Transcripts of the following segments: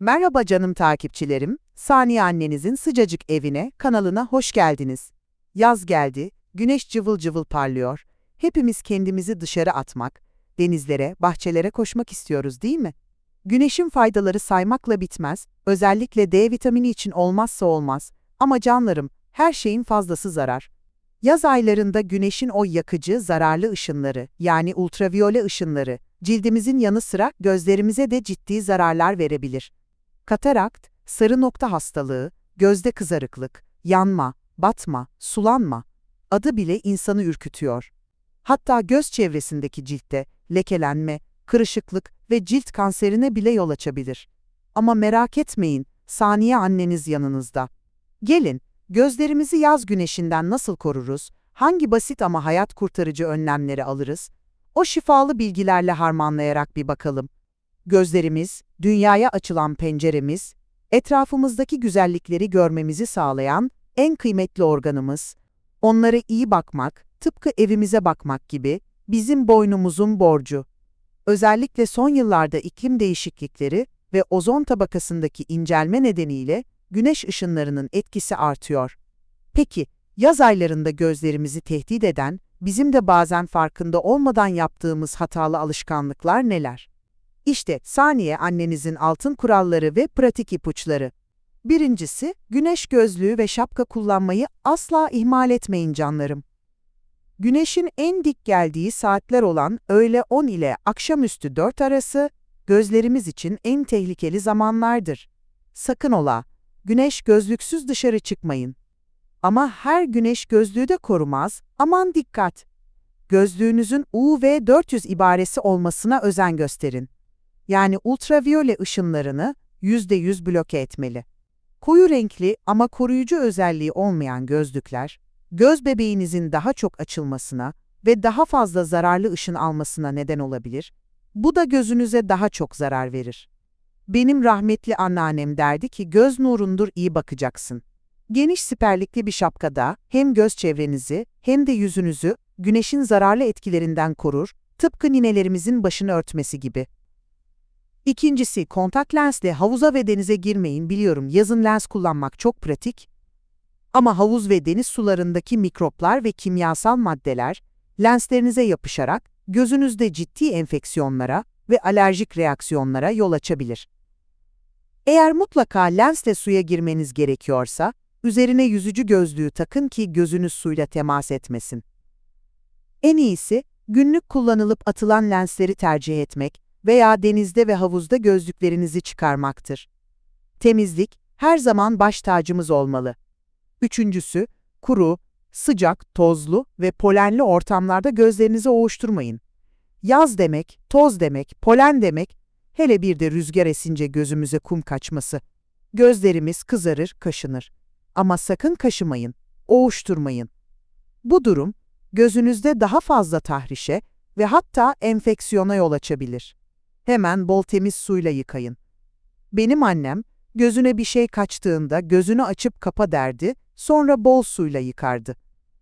Merhaba canım takipçilerim. Saniye annenizin sıcacık evine, kanalına hoş geldiniz. Yaz geldi, güneş cıvıl cıvıl parlıyor. Hepimiz kendimizi dışarı atmak, denizlere, bahçelere koşmak istiyoruz değil mi? Güneşin faydaları saymakla bitmez, özellikle D vitamini için olmazsa olmaz. Ama canlarım, her şeyin fazlası zarar. Yaz aylarında güneşin o yakıcı, zararlı ışınları, yani ultraviyole ışınları, cildimizin yanı sıra gözlerimize de ciddi zararlar verebilir. Katarakt, sarı nokta hastalığı, gözde kızarıklık, yanma, batma, sulanma, adı bile insanı ürkütüyor. Hatta göz çevresindeki ciltte lekelenme, kırışıklık ve cilt kanserine bile yol açabilir. Ama merak etmeyin, saniye anneniz yanınızda. Gelin, gözlerimizi yaz güneşinden nasıl koruruz, hangi basit ama hayat kurtarıcı önlemleri alırız? O şifalı bilgilerle harmanlayarak bir bakalım. Gözlerimiz, dünyaya açılan penceremiz, etrafımızdaki güzellikleri görmemizi sağlayan en kıymetli organımız. Onlara iyi bakmak, tıpkı evimize bakmak gibi bizim boynumuzun borcu. Özellikle son yıllarda iklim değişiklikleri ve ozon tabakasındaki incelme nedeniyle güneş ışınlarının etkisi artıyor. Peki, yaz aylarında gözlerimizi tehdit eden, bizim de bazen farkında olmadan yaptığımız hatalı alışkanlıklar neler? İşte saniye annenizin altın kuralları ve pratik ipuçları. Birincisi, güneş gözlüğü ve şapka kullanmayı asla ihmal etmeyin canlarım. Güneşin en dik geldiği saatler olan öğle 10 ile akşamüstü 4 arası, gözlerimiz için en tehlikeli zamanlardır. Sakın ola, güneş gözlüksüz dışarı çıkmayın. Ama her güneş gözlüğü de korumaz, aman dikkat! Gözlüğünüzün UV400 ibaresi olmasına özen gösterin. Yani ultraviyole ışınlarını %100 bloke etmeli. Koyu renkli ama koruyucu özelliği olmayan gözlükler, göz bebeğinizin daha çok açılmasına ve daha fazla zararlı ışın almasına neden olabilir. Bu da gözünüze daha çok zarar verir. Benim rahmetli anneannem derdi ki göz nurundur iyi bakacaksın. Geniş siperlikli bir şapkada hem göz çevrenizi hem de yüzünüzü güneşin zararlı etkilerinden korur, tıpkı ninelerimizin başını örtmesi gibi. İkincisi, kontak lensle havuza ve denize girmeyin biliyorum yazın lens kullanmak çok pratik. Ama havuz ve deniz sularındaki mikroplar ve kimyasal maddeler lenslerinize yapışarak gözünüzde ciddi enfeksiyonlara ve alerjik reaksiyonlara yol açabilir. Eğer mutlaka lensle suya girmeniz gerekiyorsa, üzerine yüzücü gözlüğü takın ki gözünüz suyla temas etmesin. En iyisi, günlük kullanılıp atılan lensleri tercih etmek veya denizde ve havuzda gözlüklerinizi çıkarmaktır. Temizlik, her zaman baş tacımız olmalı. Üçüncüsü, kuru, sıcak, tozlu ve polenli ortamlarda gözlerinizi ovuşturmayın. Yaz demek, toz demek, polen demek, hele bir de rüzgar esince gözümüze kum kaçması. Gözlerimiz kızarır, kaşınır. Ama sakın kaşımayın, ovuşturmayın. Bu durum, gözünüzde daha fazla tahrişe ve hatta enfeksiyona yol açabilir. Hemen bol temiz suyla yıkayın. Benim annem, gözüne bir şey kaçtığında gözünü açıp kapa derdi, sonra bol suyla yıkardı.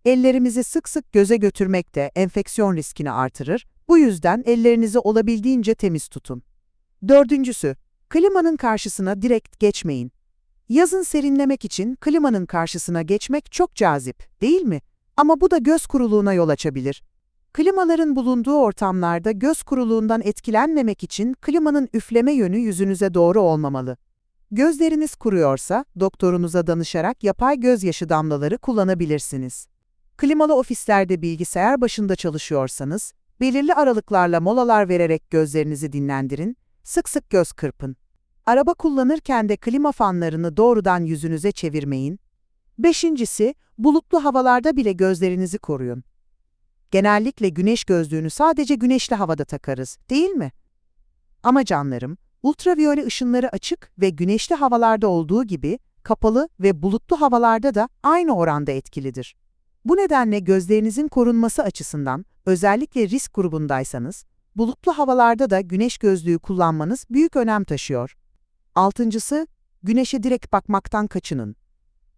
Ellerimizi sık sık göze götürmek de enfeksiyon riskini artırır, bu yüzden ellerinizi olabildiğince temiz tutun. Dördüncüsü, klimanın karşısına direkt geçmeyin. Yazın serinlemek için klimanın karşısına geçmek çok cazip, değil mi? Ama bu da göz kuruluğuna yol açabilir. Klimaların bulunduğu ortamlarda göz kuruluğundan etkilenmemek için klimanın üfleme yönü yüzünüze doğru olmamalı. Gözleriniz kuruyorsa doktorunuza danışarak yapay gözyaşı damlaları kullanabilirsiniz. Klimalı ofislerde bilgisayar başında çalışıyorsanız, belirli aralıklarla molalar vererek gözlerinizi dinlendirin, sık sık göz kırpın. Araba kullanırken de klima fanlarını doğrudan yüzünüze çevirmeyin. Beşincisi, bulutlu havalarda bile gözlerinizi koruyun. Genellikle güneş gözlüğünü sadece güneşli havada takarız, değil mi? Ama canlarım, ultraviyole ışınları açık ve güneşli havalarda olduğu gibi kapalı ve bulutlu havalarda da aynı oranda etkilidir. Bu nedenle gözlerinizin korunması açısından, özellikle risk grubundaysanız, bulutlu havalarda da güneş gözlüğü kullanmanız büyük önem taşıyor. Altıncısı, güneşe direkt bakmaktan kaçının.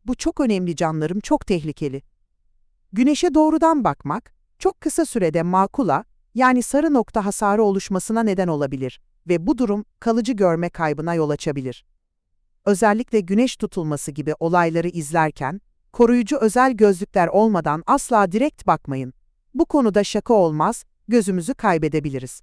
Bu çok önemli canlarım, çok tehlikeli. Güneşe doğrudan bakmak, çok kısa sürede makula, yani sarı nokta hasarı oluşmasına neden olabilir. ve bu durum kalıcı görme kaybına yol açabilir. Özellikle güneş tutulması gibi olayları izlerken, koruyucu özel gözlükler olmadan asla direkt bakmayın. Bu konuda şaka olmaz, gözümüzü kaybedebiliriz.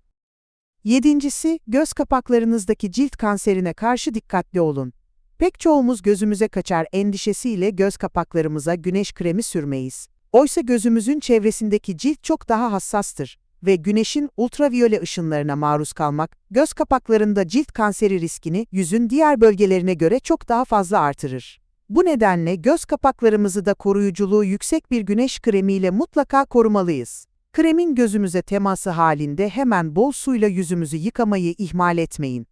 Yedincisi, göz kapaklarınızdaki cilt kanserine karşı dikkatli olun. Pek çoğumuz gözümüze kaçar endişesiyle göz kapaklarımıza güneş kremi sürmeyiz. Oysa gözümüzün çevresindeki cilt çok daha hassastır ve güneşin ultraviyole ışınlarına maruz kalmak, göz kapaklarında cilt kanseri riskini yüzün diğer bölgelerine göre çok daha fazla artırır. Bu nedenle göz kapaklarımızı da koruyuculuğu yüksek bir güneş kremiyle mutlaka korumalıyız. Kremin gözümüze teması halinde hemen bol suyla yüzümüzü yıkamayı ihmal etmeyin.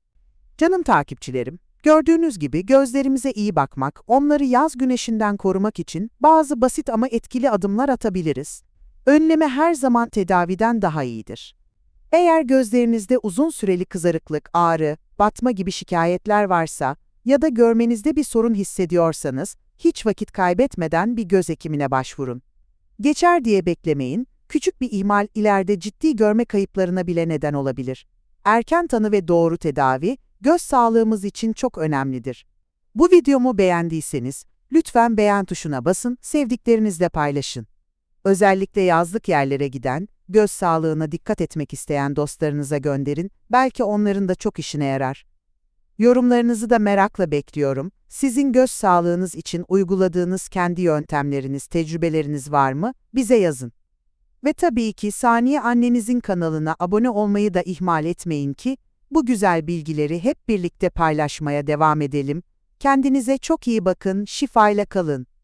Canım takipçilerim, gördüğünüz gibi gözlerimize iyi bakmak, onları yaz güneşinden korumak için bazı basit ama etkili adımlar atabiliriz. Önleme her zaman tedaviden daha iyidir. Eğer gözlerinizde uzun süreli kızarıklık, ağrı, batma gibi şikayetler varsa ya da görmenizde bir sorun hissediyorsanız, hiç vakit kaybetmeden bir göz hekimine başvurun. Geçer diye beklemeyin, küçük bir ihmal ileride ciddi görme kayıplarına bile neden olabilir. Erken tanı ve doğru tedavi, göz sağlığımız için çok önemlidir. Bu videomu beğendiyseniz, lütfen beğen tuşuna basın, sevdiklerinizle paylaşın. Özellikle yazlık yerlere giden, göz sağlığına dikkat etmek isteyen dostlarınıza gönderin, belki onların da çok işine yarar. Yorumlarınızı da merakla bekliyorum. Sizin göz sağlığınız için uyguladığınız kendi yöntemleriniz, tecrübeleriniz var mı? Bize yazın. Ve tabii ki Saniye Annenizin kanalına abone olmayı da ihmal etmeyin ki, bu güzel bilgileri hep birlikte paylaşmaya devam edelim. Kendinize çok iyi bakın, şifayla kalın.